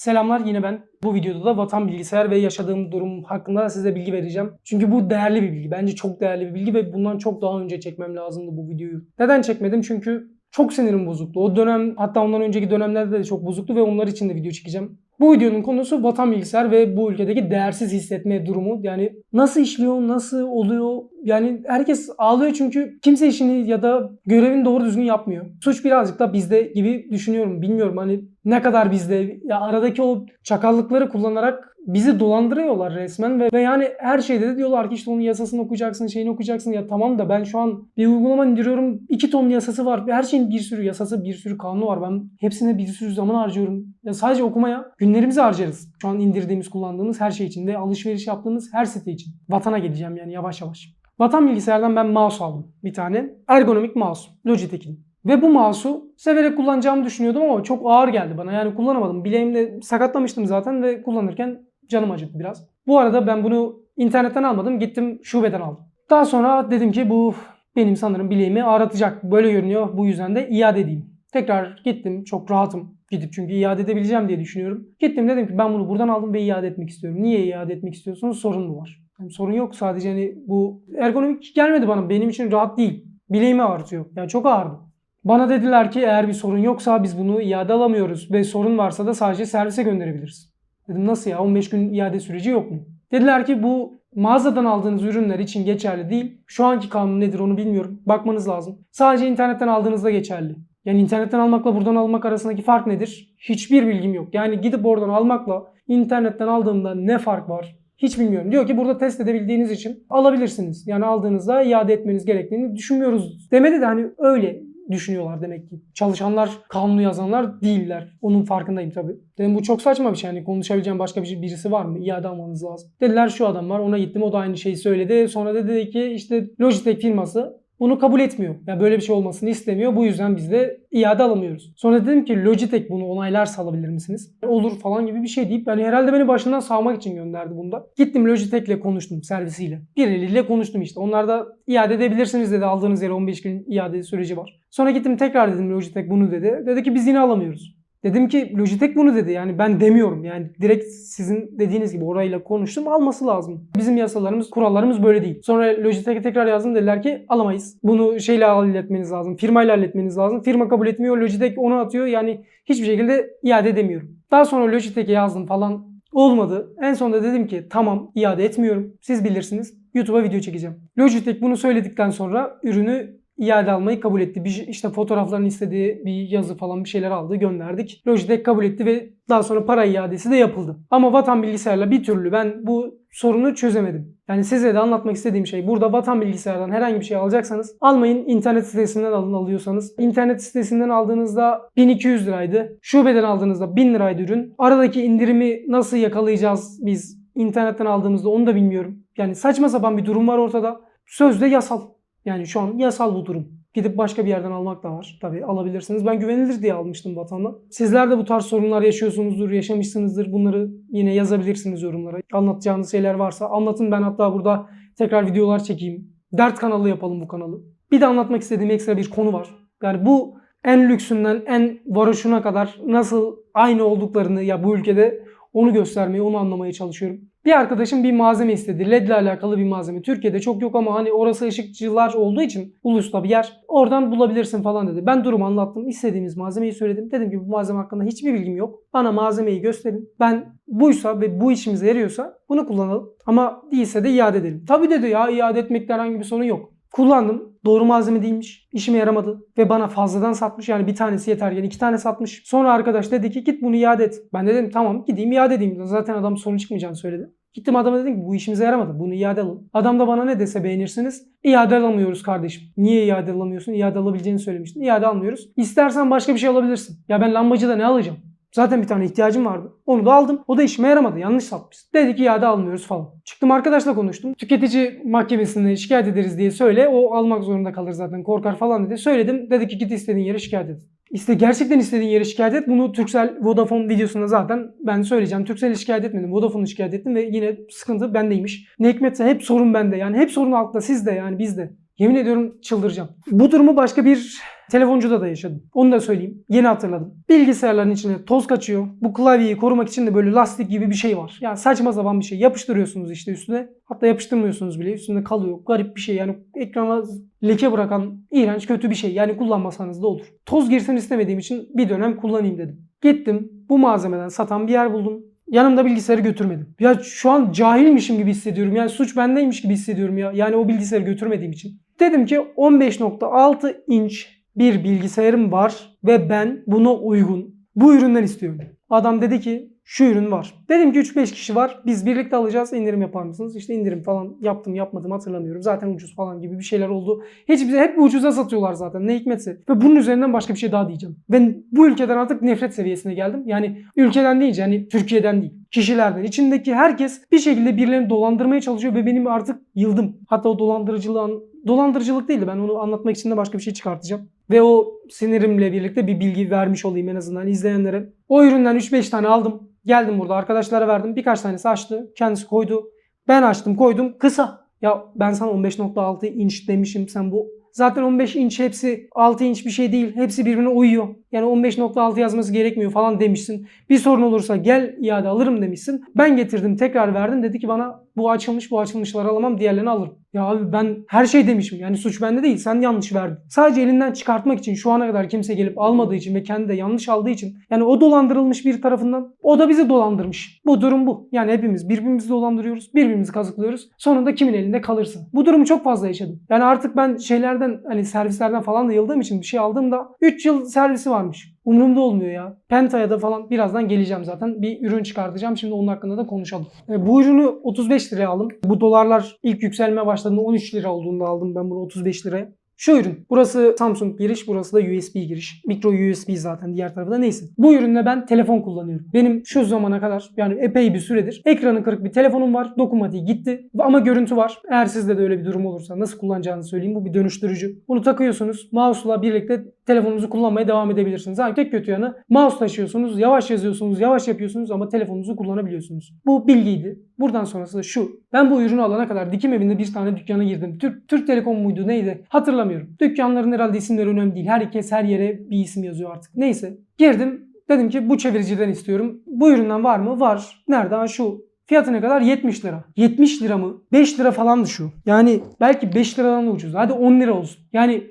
Selamlar yine ben. Bu videoda da vatan bilgisayar ve yaşadığım durum hakkında size bilgi vereceğim. Çünkü bu değerli bir bilgi. Bence çok değerli bir bilgi ve bundan çok daha önce çekmem lazımdı bu videoyu. Neden çekmedim? Çünkü çok sinirim bozuktu. O dönem hatta ondan önceki dönemlerde de çok bozuktu ve onlar için de video çekeceğim. Bu videonun konusu vatan bilgisayar ve bu ülkedeki değersiz hissetme durumu. Yani nasıl işliyor, nasıl oluyor? Yani herkes ağlıyor çünkü kimse işini ya da görevini doğru düzgün yapmıyor. Suç birazcık da bizde gibi düşünüyorum. Bilmiyorum hani ne kadar bizde. Ya aradaki o çakallıkları kullanarak bizi dolandırıyorlar resmen ve, ve yani her şeyde de diyorlar ki işte onun yasasını okuyacaksın, şeyini okuyacaksın. Ya tamam da ben şu an bir uygulama indiriyorum. iki ton yasası var. Her şeyin bir sürü yasası, bir sürü kanunu var. Ben hepsine bir sürü zaman harcıyorum. Ya sadece okumaya günlerimizi harcarız. Şu an indirdiğimiz, kullandığımız her şey için ve alışveriş yaptığımız her site için. Vatana geleceğim yani yavaş yavaş. Vatan bilgisayardan ben mouse aldım bir tane. Ergonomik mouse. Logitech'in. Ve bu mouse'u severek kullanacağımı düşünüyordum ama çok ağır geldi bana. Yani kullanamadım. Bileğimde sakatlamıştım zaten ve kullanırken canım acıdı biraz. Bu arada ben bunu internetten almadım. Gittim şubeden aldım. Daha sonra dedim ki bu benim sanırım bileğimi ağrıtacak. Böyle görünüyor. Bu yüzden de iade edeyim. Tekrar gittim. Çok rahatım. Gidip çünkü iade edebileceğim diye düşünüyorum. Gittim dedim ki ben bunu buradan aldım ve iade etmek istiyorum. Niye iade etmek istiyorsunuz? Sorun mu var? Yani sorun yok. Sadece hani bu ergonomik gelmedi bana. Benim için rahat değil. Bileğimi ağrıtıyor. Yani çok ağrıdı. Bana dediler ki eğer bir sorun yoksa biz bunu iade alamıyoruz ve sorun varsa da sadece servise gönderebiliriz. Dedim nasıl ya 15 gün iade süreci yok mu? Dediler ki bu mağazadan aldığınız ürünler için geçerli değil. Şu anki kanun nedir onu bilmiyorum. Bakmanız lazım. Sadece internetten aldığınızda geçerli. Yani internetten almakla buradan almak arasındaki fark nedir? Hiçbir bilgim yok. Yani gidip oradan almakla internetten aldığımda ne fark var? Hiç bilmiyorum. Diyor ki burada test edebildiğiniz için alabilirsiniz. Yani aldığınızda iade etmeniz gerektiğini düşünmüyoruz. Demedi de hani öyle düşünüyorlar demek ki. Çalışanlar, kanunu yazanlar değiller. Onun farkındayım tabii. Dedim bu çok saçma bir şey. Yani konuşabileceğim başka bir birisi var mı? İade almanız lazım. Dediler şu adam var. Ona gittim. O da aynı şeyi söyledi. Sonra dedi ki işte Logitech firması bunu kabul etmiyor. Yani böyle bir şey olmasını istemiyor. Bu yüzden biz de iade alamıyoruz. Sonra dedim ki Logitech bunu onaylarsa alabilir misiniz? Olur falan gibi bir şey deyip yani herhalde beni başından sağmak için gönderdi bunda. Gittim Logitech'le konuştum servisiyle. Bir eliyle konuştum işte. Onlar da iade edebilirsiniz dedi. Aldığınız yere 15 gün iade süreci var. Sonra gittim tekrar dedim Logitech bunu dedi. Dedi ki biz yine alamıyoruz. Dedim ki Logitech bunu dedi. Yani ben demiyorum. Yani direkt sizin dediğiniz gibi orayla konuştum. Alması lazım. Bizim yasalarımız, kurallarımız böyle değil. Sonra Logitech'e tekrar yazdım. Dediler ki alamayız. Bunu şeyle halletmeniz lazım. Firmayla halletmeniz lazım. Firma kabul etmiyor. Logitech onu atıyor. Yani hiçbir şekilde iade edemiyorum. Daha sonra Logitech'e yazdım falan. Olmadı. En sonunda dedim ki tamam iade etmiyorum. Siz bilirsiniz. YouTube'a video çekeceğim. Logitech bunu söyledikten sonra ürünü iade almayı kabul etti. Bir, işte fotoğraflarını istediği bir yazı falan bir şeyler aldı gönderdik. Logitech kabul etti ve daha sonra para iadesi de yapıldı. Ama Vatan Bilgisayar'la bir türlü ben bu sorunu çözemedim. Yani size de anlatmak istediğim şey burada Vatan Bilgisayar'dan herhangi bir şey alacaksanız almayın internet sitesinden alın alıyorsanız. İnternet sitesinden aldığınızda 1200 liraydı. Şubeden aldığınızda 1000 liraydı ürün. Aradaki indirimi nasıl yakalayacağız biz internetten aldığımızda onu da bilmiyorum. Yani saçma sapan bir durum var ortada. Sözde yasal. Yani şu an yasal bu durum. Gidip başka bir yerden almak da var. Tabii alabilirsiniz. Ben güvenilir diye almıştım vatandan. Sizler de bu tarz sorunlar yaşıyorsunuzdur, yaşamışsınızdır. Bunları yine yazabilirsiniz yorumlara. Anlatacağınız şeyler varsa anlatın. Ben hatta burada tekrar videolar çekeyim. Dert kanalı yapalım bu kanalı. Bir de anlatmak istediğim ekstra bir konu var. Yani bu en lüksünden en varoşuna kadar nasıl aynı olduklarını ya bu ülkede onu göstermeye, onu anlamaya çalışıyorum. Bir arkadaşım bir malzeme istedi. LED ile alakalı bir malzeme. Türkiye'de çok yok ama hani orası ışıkçılar olduğu için ulusta bir yer. Oradan bulabilirsin falan dedi. Ben durumu anlattım. İstediğimiz malzemeyi söyledim. Dedim ki bu malzeme hakkında hiçbir bilgim yok. Bana malzemeyi gösterin. Ben buysa ve bu işimize yarıyorsa bunu kullanalım. Ama değilse de iade edelim. Tabii dedi ya iade etmekte herhangi bir sorun yok. Kullandım. Doğru malzeme değilmiş. İşime yaramadı. Ve bana fazladan satmış. Yani bir tanesi yeterken iki tane satmış. Sonra arkadaş dedi ki git bunu iade et. Ben de dedim tamam gideyim iade edeyim. Zaten adam sorun çıkmayacağını söyledi. Gittim adama dedim ki bu işimize yaramadı. Bunu iade alın. Adam da bana ne dese beğenirsiniz. İade alamıyoruz kardeşim. Niye iade alamıyorsun? İade alabileceğini söylemiştin. İade almıyoruz. İstersen başka bir şey alabilirsin. Ya ben lambacıda ne alacağım? Zaten bir tane ihtiyacım vardı. Onu da aldım. O da işime yaramadı. Yanlış satmış. Dedi ki iade almıyoruz falan. Çıktım arkadaşla konuştum. Tüketici mahkemesine şikayet ederiz diye söyle. O almak zorunda kalır zaten. Korkar falan dedi. Söyledim. Dedi ki git istediğin yere şikayet et. İşte gerçekten istediğin yere şikayet et. Bunu Turkcell Vodafone videosunda zaten ben söyleyeceğim. Turkcell'e şikayet etmedim. Vodafone'u şikayet ettim ve yine sıkıntı bendeymiş. Ne hikmetse hep sorun bende. Yani hep sorun altta sizde yani bizde. Yemin ediyorum çıldıracağım. Bu durumu başka bir Telefoncuda da yaşadım. Onu da söyleyeyim. Yeni hatırladım. Bilgisayarların içine toz kaçıyor. Bu klavyeyi korumak için de böyle lastik gibi bir şey var. Yani saçma sapan bir şey. Yapıştırıyorsunuz işte üstüne. Hatta yapıştırmıyorsunuz bile. Üstünde kalıyor. Garip bir şey. Yani ekrana leke bırakan iğrenç kötü bir şey. Yani kullanmasanız da olur. Toz girsin istemediğim için bir dönem kullanayım dedim. Gittim. Bu malzemeden satan bir yer buldum. Yanımda bilgisayarı götürmedim. Ya şu an cahilmişim gibi hissediyorum. Yani suç bendeymiş gibi hissediyorum ya. Yani o bilgisayarı götürmediğim için. Dedim ki 15.6 inç bir bilgisayarım var ve ben buna uygun bu üründen istiyorum. Adam dedi ki şu ürün var. Dedim ki 3-5 kişi var. Biz birlikte alacağız. indirim yapar mısınız? İşte indirim falan yaptım yapmadım hatırlamıyorum. Zaten ucuz falan gibi bir şeyler oldu. Hiç bize hep ucuza satıyorlar zaten. Ne hikmetse. Ve bunun üzerinden başka bir şey daha diyeceğim. Ben bu ülkeden artık nefret seviyesine geldim. Yani ülkeden değil yani Türkiye'den değil. Kişilerden. İçindeki herkes bir şekilde birilerini dolandırmaya çalışıyor ve benim artık yıldım. Hatta o dolandırıcılığın dolandırıcılık değildi. Ben onu anlatmak için de başka bir şey çıkartacağım. Ve o sinirimle birlikte bir bilgi vermiş olayım en azından izleyenlere. O üründen 3-5 tane aldım. Geldim burada arkadaşlara verdim. Birkaç tanesi açtı. Kendisi koydu. Ben açtım koydum. Kısa. Ya ben sana 15.6 inç demişim. Sen bu Zaten 15 inç hepsi 6 inç bir şey değil. Hepsi birbirine uyuyor. Yani 15.6 yazması gerekmiyor falan demişsin. Bir sorun olursa gel iade alırım demişsin. Ben getirdim tekrar verdim. Dedi ki bana bu açılmış bu açılmışları alamam diğerlerini alırım. Ya abi ben her şey demişim. Yani suç bende değil. Sen yanlış verdin. Sadece elinden çıkartmak için şu ana kadar kimse gelip almadığı için ve kendi de yanlış aldığı için. Yani o dolandırılmış bir tarafından. O da bizi dolandırmış. Bu durum bu. Yani hepimiz birbirimizi dolandırıyoruz. Birbirimizi kazıklıyoruz. Sonunda kimin elinde kalırsın. Bu durumu çok fazla yaşadım. Yani artık ben şeylerden hani servislerden falan da yıldığım için bir şey aldığımda 3 yıl servisi varmış. Umurumda olmuyor ya. Penta'ya da falan birazdan geleceğim zaten. Bir ürün çıkartacağım. Şimdi onun hakkında da konuşalım. E, bu ürünü 35 liraya aldım. Bu dolarlar ilk yükselmeye başladığında 13 lira olduğunda aldım ben bunu 35 liraya. Şu ürün. Burası Samsung giriş, burası da USB giriş. Mikro USB zaten diğer tarafı da neyse. Bu ürünle ben telefon kullanıyorum. Benim şu zamana kadar yani epey bir süredir ekranı kırık bir telefonum var. Dokunmatiği gitti ama görüntü var. Eğer sizde de öyle bir durum olursa nasıl kullanacağınızı söyleyeyim. Bu bir dönüştürücü. Bunu takıyorsunuz. Mouse'la birlikte telefonunuzu kullanmaya devam edebilirsiniz. Ha, tek kötü yanı mouse taşıyorsunuz, yavaş yazıyorsunuz, yavaş yapıyorsunuz ama telefonunuzu kullanabiliyorsunuz. Bu bilgiydi. Buradan sonrası da şu. Ben bu ürünü alana kadar dikim evinde bir tane dükkana girdim. Türk, Türk Telekom muydu neydi hatırlamıyorum. Dükkanların herhalde isimleri önemli değil. Herkes her yere bir isim yazıyor artık. Neyse. Girdim. Dedim ki bu çeviriciden istiyorum. Bu üründen var mı? Var. Nerede? Ha, şu. Fiyatı ne kadar? 70 lira. 70 lira mı? 5 lira falandı şu. Yani belki 5 liradan da ucuz. Hadi 10 lira olsun. Yani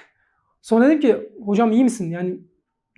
sonra dedim ki hocam iyi misin? Yani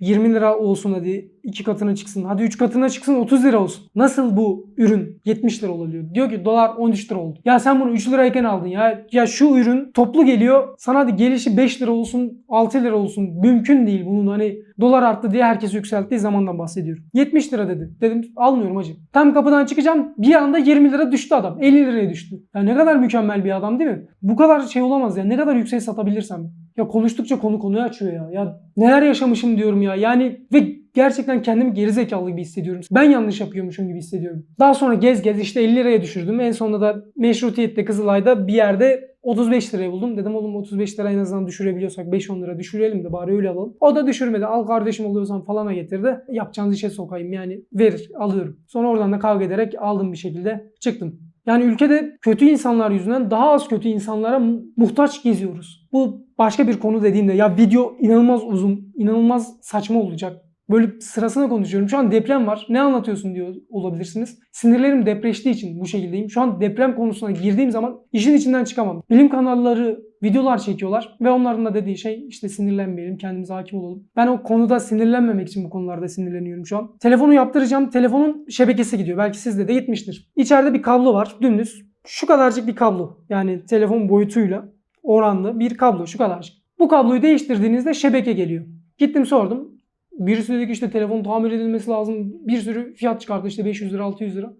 20 lira olsun hadi iki katına çıksın. Hadi 3 katına çıksın 30 lira olsun. Nasıl bu ürün 70 lira olabiliyor? Diyor ki dolar 13 lira oldu. Ya sen bunu 3 lirayken aldın ya. Ya şu ürün toplu geliyor. Sana hadi gelişi 5 lira olsun 6 lira olsun. Mümkün değil bunun hani dolar arttı diye herkes yükselttiği zamandan bahsediyorum. 70 lira dedi. Dedim almıyorum hacı. Tam kapıdan çıkacağım bir anda 20 lira düştü adam. 50 liraya düştü. Ya ne kadar mükemmel bir adam değil mi? Bu kadar şey olamaz ya. Ne kadar yüksek satabilirsem. Ya konuştukça konu konuyu açıyor ya. Ya neler yaşamışım diyorum ya. Yani ve gerçekten kendimi gerizekalı gibi hissediyorum. Ben yanlış yapıyormuşum gibi hissediyorum. Daha sonra gez gez işte 50 liraya düşürdüm. En sonunda da meşrutiyette Kızılay'da bir yerde 35 liraya buldum. Dedim oğlum 35 lira en azından düşürebiliyorsak 5-10 lira düşürelim de bari öyle alalım. O da düşürmedi. Al kardeşim alıyorsan falana getirdi. Yapacağınız işe sokayım yani. Verir alıyorum. Sonra oradan da kavga ederek aldım bir şekilde çıktım. Yani ülkede kötü insanlar yüzünden daha az kötü insanlara mu- muhtaç geziyoruz. Bu başka bir konu dediğimde ya video inanılmaz uzun, inanılmaz saçma olacak. Böyle sırasına konuşuyorum. Şu an deprem var. Ne anlatıyorsun diyor olabilirsiniz. Sinirlerim depreştiği için bu şekildeyim. Şu an deprem konusuna girdiğim zaman işin içinden çıkamam. Bilim kanalları videolar çekiyorlar ve onların da dediği şey işte sinirlenmeyelim, kendimize hakim olalım. Ben o konuda sinirlenmemek için bu konularda sinirleniyorum şu an. Telefonu yaptıracağım. Telefonun şebekesi gidiyor. Belki sizde de gitmiştir. İçeride bir kablo var. Dümdüz. Şu kadarcık bir kablo. Yani telefon boyutuyla oranlı bir kablo. Şu kadarcık. Bu kabloyu değiştirdiğinizde şebeke geliyor. Gittim sordum. Birisi dedi ki işte telefon tamir edilmesi lazım. Bir sürü fiyat çıkarttı işte 500 lira 600 lira.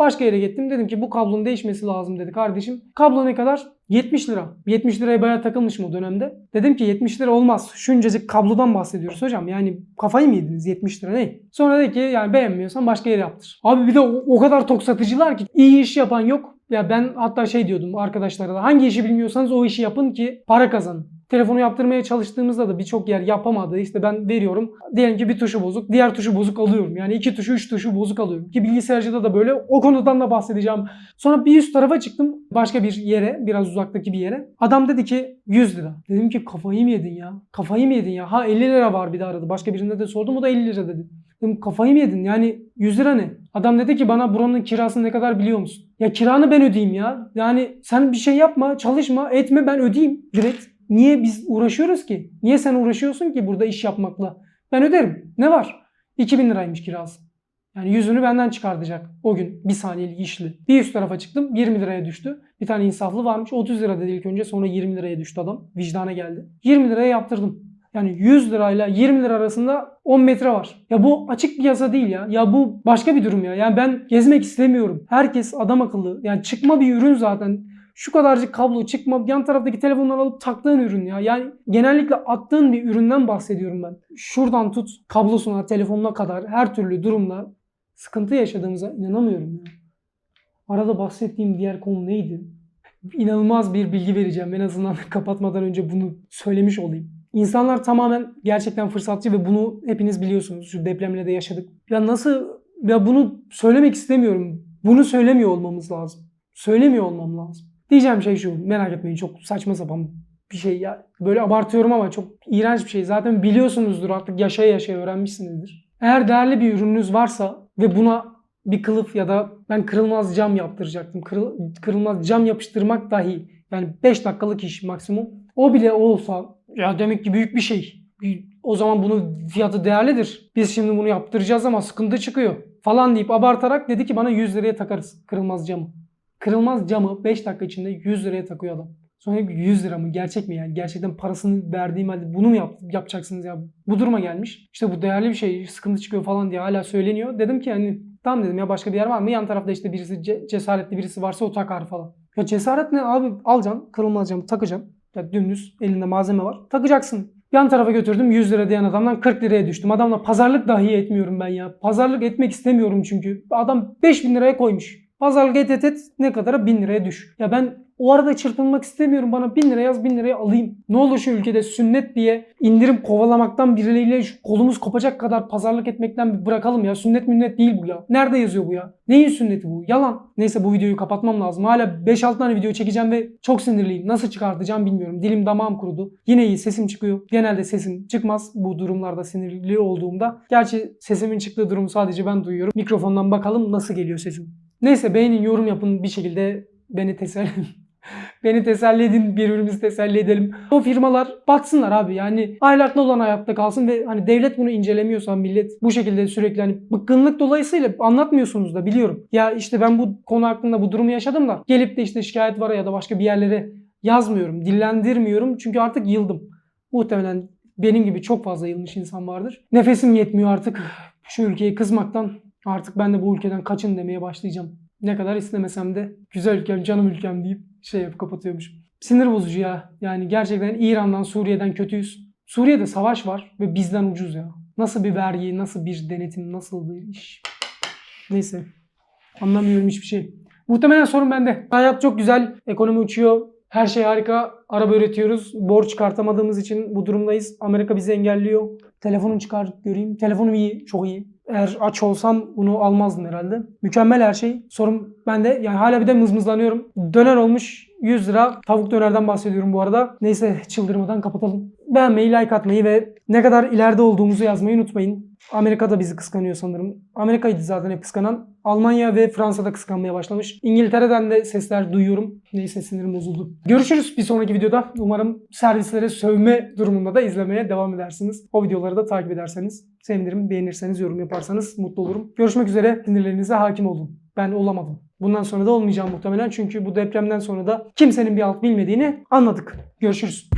Başka yere gittim dedim ki bu kablonun değişmesi lazım dedi kardeşim. Kablo ne kadar? 70 lira. 70 liraya bayağı takılmışım o dönemde. Dedim ki 70 lira olmaz. Şuncacık kablodan bahsediyoruz hocam. Yani kafayı mı yediniz 70 lira ne? Sonra dedi ki yani beğenmiyorsan başka yere yaptır. Abi bir de o, o kadar tok satıcılar ki iyi iş yapan yok. Ya ben hatta şey diyordum arkadaşlara da hangi işi bilmiyorsanız o işi yapın ki para kazanın. Telefonu yaptırmaya çalıştığımızda da birçok yer yapamadı. İşte ben veriyorum. Diyelim ki bir tuşu bozuk, diğer tuşu bozuk alıyorum. Yani iki tuşu, üç tuşu bozuk alıyorum. Ki bilgisayarcıda da böyle. O konudan da bahsedeceğim. Sonra bir üst tarafa çıktım. Başka bir yere, biraz uzaktaki bir yere. Adam dedi ki 100 lira. Dedim ki kafayı mı yedin ya? Kafayı mı yedin ya? Ha 50 lira var bir de aradı. Başka birinde de sordum o da 50 lira dedi. Dedim kafayı mı yedin? Yani 100 lira ne? Adam dedi ki bana buranın kirasını ne kadar biliyor musun? Ya kiranı ben ödeyeyim ya. Yani sen bir şey yapma, çalışma, etme ben ödeyeyim direkt. Niye biz uğraşıyoruz ki? Niye sen uğraşıyorsun ki burada iş yapmakla? Ben öderim. Ne var? 2000 liraymış kirası. Yani yüzünü benden çıkartacak o gün bir saniyelik işli. Bir üst tarafa çıktım 20 liraya düştü. Bir tane insaflı varmış 30 lira dedi ilk önce sonra 20 liraya düştü adam. Vicdana geldi. 20 liraya yaptırdım. Yani 100 lirayla 20 lira arasında 10 metre var. Ya bu açık bir yasa değil ya. Ya bu başka bir durum ya. Yani ben gezmek istemiyorum. Herkes adam akıllı. Yani çıkma bir ürün zaten. Şu kadarcık kablo çıkma yan taraftaki telefonları alıp taktığın ürün ya. Yani genellikle attığın bir üründen bahsediyorum ben. Şuradan tut kablosuna, telefonuna kadar her türlü durumda sıkıntı yaşadığımıza inanamıyorum ya. Arada bahsettiğim diğer konu neydi? İnanılmaz bir bilgi vereceğim. En azından kapatmadan önce bunu söylemiş olayım. İnsanlar tamamen gerçekten fırsatçı ve bunu hepiniz biliyorsunuz. Şu depremle de yaşadık. Ya nasıl ya bunu söylemek istemiyorum. Bunu söylemiyor olmamız lazım. Söylemiyor olmam lazım. Diyeceğim şey şu. Merak etmeyin çok saçma sapan bir şey ya. Böyle abartıyorum ama çok iğrenç bir şey. Zaten biliyorsunuzdur artık yaşaya yaşaya öğrenmişsinizdir. Eğer değerli bir ürününüz varsa ve buna bir kılıf ya da ben kırılmaz cam yaptıracaktım. Kırıl, kırılmaz cam yapıştırmak dahi yani 5 dakikalık iş maksimum. O bile olsa ki büyük bir şey. O zaman bunun fiyatı değerlidir. Biz şimdi bunu yaptıracağız ama sıkıntı çıkıyor falan deyip abartarak dedi ki bana 100 liraya takarız kırılmaz camı. Kırılmaz camı 5 dakika içinde 100 liraya takıyor adam. Sonra dedim ki 100 lira mı? Gerçek mi yani? Gerçekten parasını verdiğim halde bunu mu yap- yapacaksınız ya? Bu duruma gelmiş. İşte bu değerli bir şey, sıkıntı çıkıyor falan diye hala söyleniyor. Dedim ki hani tamam dedim ya başka bir yer var mı? Yan tarafta işte birisi ce- cesaretli birisi varsa o takar falan. Ya cesaret ne abi? Alacaksın, kırılmaz camı takacaksın. Ya dümdüz elinde malzeme var. Takacaksın. Yan tarafa götürdüm 100 lira diyen adamdan 40 liraya düştüm. Adamla pazarlık dahi etmiyorum ben ya. Pazarlık etmek istemiyorum çünkü. Adam 5000 liraya koymuş. Pazarlık et et et ne kadara 1000 liraya düş. Ya ben o arada çırpınmak istemiyorum. Bana 1000 lira yaz 1000 liraya alayım. Ne olur şu ülkede sünnet diye indirim kovalamaktan birileriyle kolumuz kopacak kadar pazarlık etmekten bir bırakalım ya. Sünnet münnet değil bu ya. Nerede yazıyor bu ya? Neyin sünneti bu? Yalan. Neyse bu videoyu kapatmam lazım. Hala 5-6 tane video çekeceğim ve çok sinirliyim. Nasıl çıkartacağım bilmiyorum. Dilim damağım kurudu. Yine iyi sesim çıkıyor. Genelde sesim çıkmaz bu durumlarda sinirli olduğumda. Gerçi sesimin çıktığı durumu sadece ben duyuyorum. Mikrofondan bakalım nasıl geliyor sesim. Neyse beğenin, yorum yapın bir şekilde beni teselli Beni teselli edin, birbirimizi teselli edelim. O firmalar batsınlar abi. Yani ahlaklı olan hayatta kalsın ve hani devlet bunu incelemiyorsa millet bu şekilde sürekli hani bıkkınlık dolayısıyla anlatmıyorsunuz da biliyorum. Ya işte ben bu konu hakkında bu durumu yaşadım da gelip de işte şikayet var ya da başka bir yerlere yazmıyorum, dillendirmiyorum çünkü artık yıldım. Muhtemelen benim gibi çok fazla yılmış insan vardır. Nefesim yetmiyor artık şu ülkeye kızmaktan. Artık ben de bu ülkeden kaçın demeye başlayacağım. Ne kadar istemesem de güzel ülkem, canım ülkem deyip şey yapıp kapatıyormuş. Sinir bozucu ya. Yani gerçekten İran'dan, Suriye'den kötüyüz. Suriye'de savaş var ve bizden ucuz ya. Nasıl bir vergi, nasıl bir denetim, nasıl bir iş. Neyse. Anlamıyorum hiçbir şey. Muhtemelen sorun bende. Hayat çok güzel. Ekonomi uçuyor. Her şey harika. Araba üretiyoruz. Borç çıkartamadığımız için bu durumdayız. Amerika bizi engelliyor. Telefonum çıkar göreyim. Telefonum iyi. Çok iyi. Eğer aç olsam bunu almazdım herhalde. Mükemmel her şey. Sorun bende. Yani hala bir de mızmızlanıyorum. Döner olmuş 100 lira. Tavuk dönerden bahsediyorum bu arada. Neyse çıldırmadan kapatalım. Beğenmeyi, like atmayı ve ne kadar ileride olduğumuzu yazmayı unutmayın. Amerika da bizi kıskanıyor sanırım. Amerika'ydı zaten hep kıskanan. Almanya ve Fransa da kıskanmaya başlamış. İngiltere'den de sesler duyuyorum. Neyse sinirim bozuldu. Görüşürüz bir sonraki videoda. Umarım servislere sövme durumunda da izlemeye devam edersiniz. O videoları da takip ederseniz sevinirim. Beğenirseniz, yorum yaparsanız mutlu olurum. Görüşmek üzere. Sinirlerinize hakim olun. Ben olamadım. Bundan sonra da olmayacağım muhtemelen. Çünkü bu depremden sonra da kimsenin bir alt bilmediğini anladık. Görüşürüz.